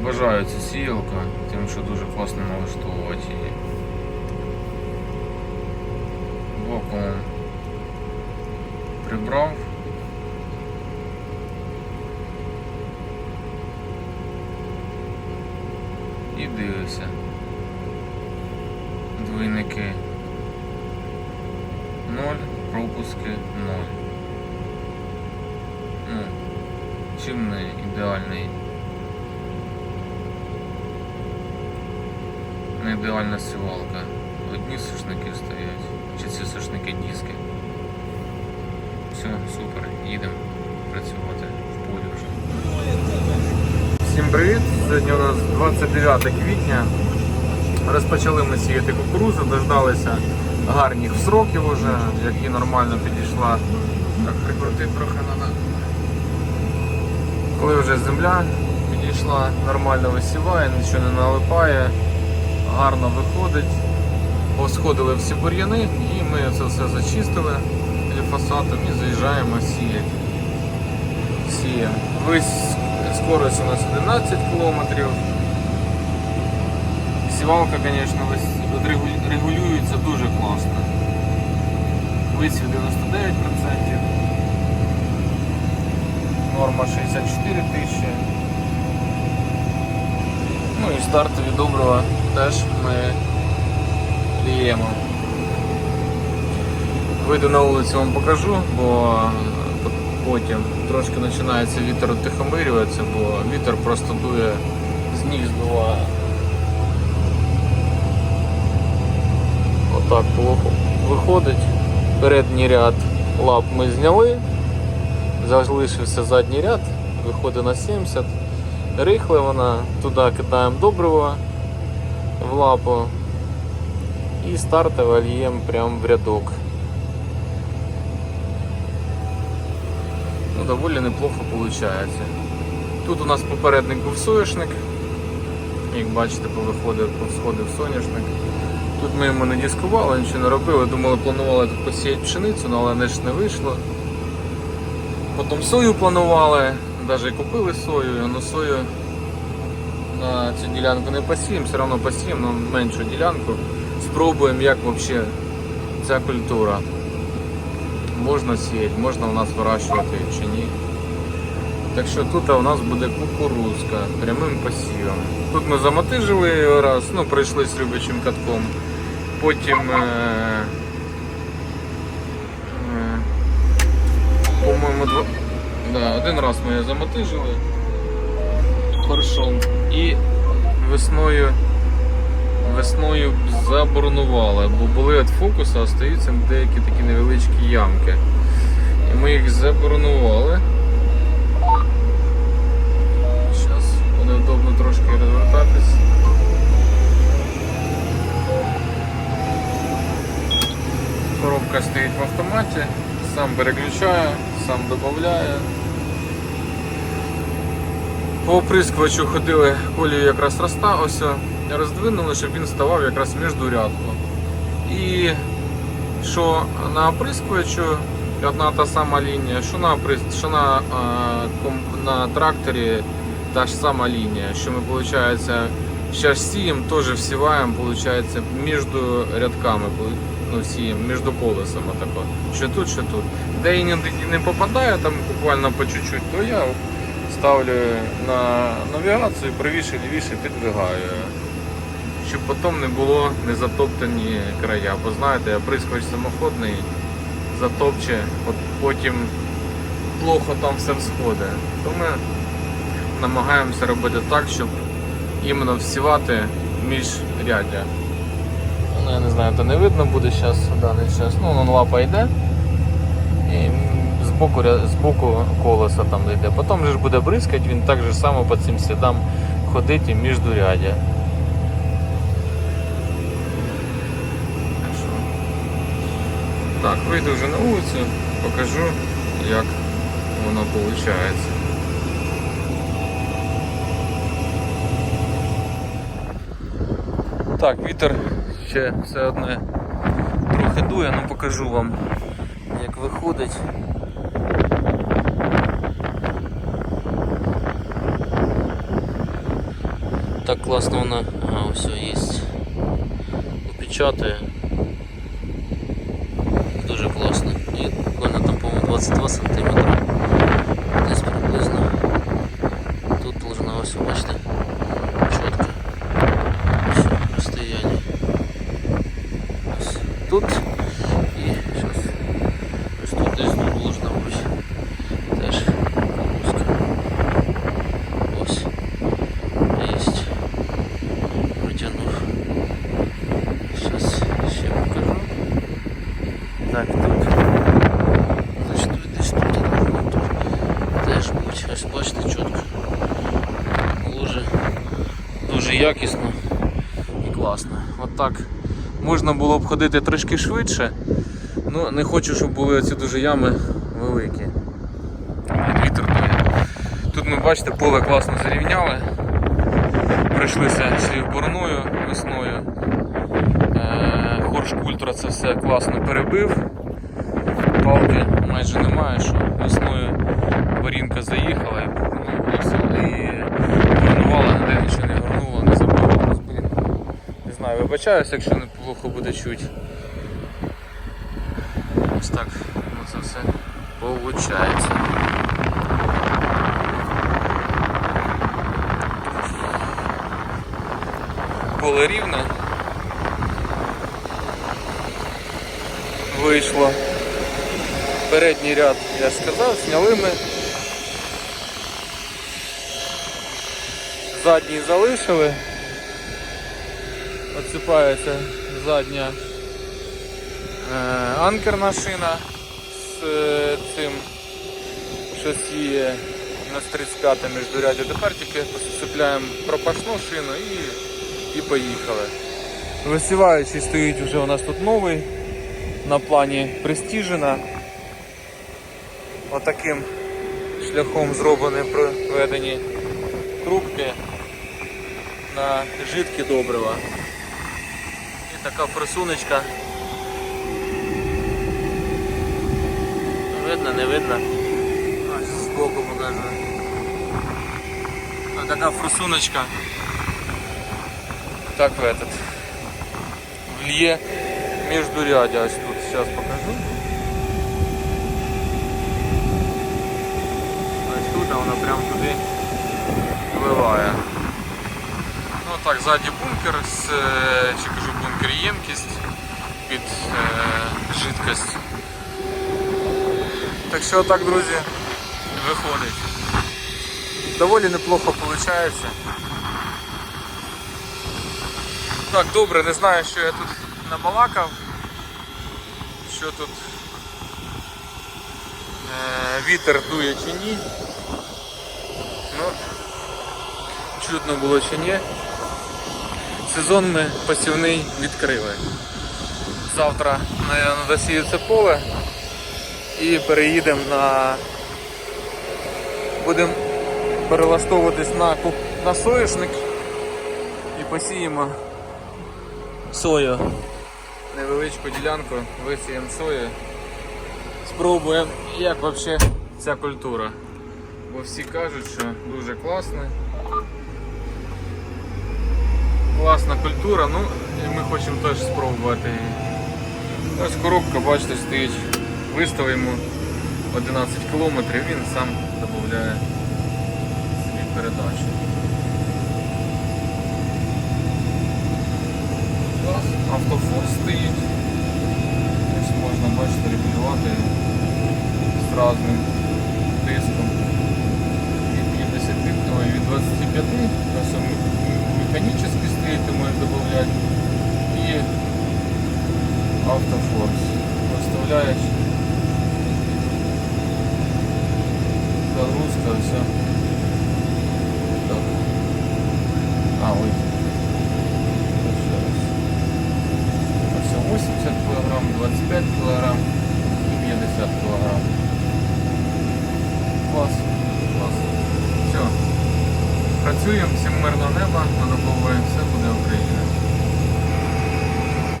Обожаю цю сіялку, тим, що дуже класно налаштовувати її. Боком прибрав. І дивився. Двойники 0, пропуски 0. Ну, чим не ідеальний. Не ідеальна сівалка. Одні сушники стоять. Чи ці сушники диски. Все, супер, їдемо працювати в полі вже. Всім привіт! Сьогодні у нас 29 квітня. Розпочали ми сіяти кукурузу, дождалися гарних сроків уже, які нормально підійшла. Так, прикрутити трохи треба. Коли вже земля підійшла, нормально висіває, нічого не налипає, гарно виходить. Посходили всі бур'яни і ми це все зачистили гліфосатом і заїжджаємо сіяти. Сіє. Вись скорость у нас 11 км. Сівалка, звісно, регулюється дуже класно. Висів 99%. Норма 64 тисячі. Ну і стартові добрива теж ми ліємо. Вийду на вулицю вам покажу, бо е, потім трошки починається вітер утихомирюватися, бо вітер просто дує з ніг здуває. Отак плохо виходить. Передній ряд лап ми зняли, залишився задній ряд, виходить на 70. Рихле вона, туди кидаємо добриво в лапу і стартове льємо прямо в рядок. Ну, доволі неплохо виходить. Тут у нас попередник був соняшник. Як бачите, повиходив, повсходив соняшник. Тут ми йому не дискували, нічого не робили. Думали, планували тут посіяти пшеницю, але не ж не вийшло. Потім сою планували, навіть купили сою, але сою на цю ділянку не посіємо, все одно посіємо, але меншу ділянку. Спробуємо, як взагалі ця культура. Можна сіяти, можна у нас вирощувати чи ні. Так що тут у нас буде кукурузка прямим посівом. Тут ми замотижили його раз, ну пройшли з любичим катком. Потім, е, е, по-моєму, два, да, один раз ми її замотижили хоршом і весною, весною заборонували, бо були від фокуса, остаються деякі такі невеличкі ямки. І ми їх заборонували. Зараз неудобно трошки розвертатись. Коробка стоїть в автоматі, сам переключає, сам додає. По оприскувачу ходили, колію якраз роста, роздвинули, щоб він ставав якраз між рядку. І що на оприскувачу одна та сама лінія, що на, що на, на тракторі та ж сама лінія, що ми, виходить, зараз сіємо, теж всіваємо, виходить, між рядками, ну, сіємо, між колесами тако. Що тут, що тут. Де іноді не попадає, там буквально по чуть-чуть, то я ставлю на навігацію, правіше, лівіше підвигаю. Щоб потім не було не затоптані края. Бо знаєте, оприскувач самоходний затопче, от потім плохо там все всходить. То ми намагаємося робити так, щоб іменно всівати між рядя. Ну, я не знаю, то не видно буде зараз в даний час. Ну, лапа йде. І з боку, ря- з боку колеса там йде. Потім же ж буде бризкати, він так же само по цим слідам ходить і між рядя. Так, вийду вже на вулицю, покажу, як воно виходить. Так, вітер ще все одне трохи дує, ну покажу вам, як виходить. Так класно вона. А, все є. Опечатує. Дуже класно. І буквально там, по-моєму, 22 см. Десь приблизно. Тут должна ось, бачите, чітко. Все, розстояння. Ось тут. І зараз. Ось тут десь тут должна бути. Теж узко. Ось. Есть. Протянув. Сейчас ще покажу. Так, тут. Значить, тут десь тут должно тут. Теж бути. Ось бачите чітко. Дуже, дуже якісно і класно. От так можна було б ходити трішки швидше. Ну, не хочу, щоб були ці дуже ями великі. Вітер дує. Тут ми бачите, поле класно зарівняли. Прийшлися шліфборною весною. Е, Хорш Культра це все класно перебив. Палки майже немає, що весною борінка заїхала і ну, і нічого не горнуло, не забрала. Не знаю, вибачаюся, якщо не плохо буде чути. Ось так ну, це все получається. Поле рівне. Вийшло. Передній ряд, я сказав, зняли ми. Задній залишили. Отсипається задня е, анкерна шина з е, цим шасі на 35 міждуряддя. Тепер тільки посипляємо пропашну шину і, і поїхали. Висіваючий стоїть вже у нас тут новий на плані Престіжена. Отаким шляхом зроблені проведені трубки на жидкі добрива. І така форсуночка. Видно, не видно. Ось збоку покажу. Ось така форсуночка. Так в этот. Вліє міждурядя. Ось тут зараз покажу. Ось тут, а воно прямо туди вливає. Ну так, ззаді бункер з, е, чи кажу бункер під е, жидкость. Так що так, друзі, виходить. Доволі неплохо виходить. Так, добре, не знаю, що я тут набалакав. Що тут е, вітер дує чи ні. Ну, чутно було чи ні. Сезон ми посівний відкрили. Завтра наверно, досіється поле і переїдемо на. Будемо перелаштовуватись на, на соняшник і посіємо сою. Невеличку ділянку висіємо сою. Спробуємо, як взагалі ця культура. Бо всі кажуть, що дуже класна. Класна культура, ну і ми хочемо теж спробувати її. Ось коробка, бачите, стоїть. Виставимо 11 кілометрів, він сам додає собі передачу. Автофокус стоїть. Ось можна бачити регулювати з разним тиском. Від 50 ну, і від 25, И і автофорс. Виставляєш загрузка, все. Так. А, ой. Все 80 кг, 25 килограмм и 50 кг. Класс, клас. Все. Працюємо, всім мирного неба, надо все.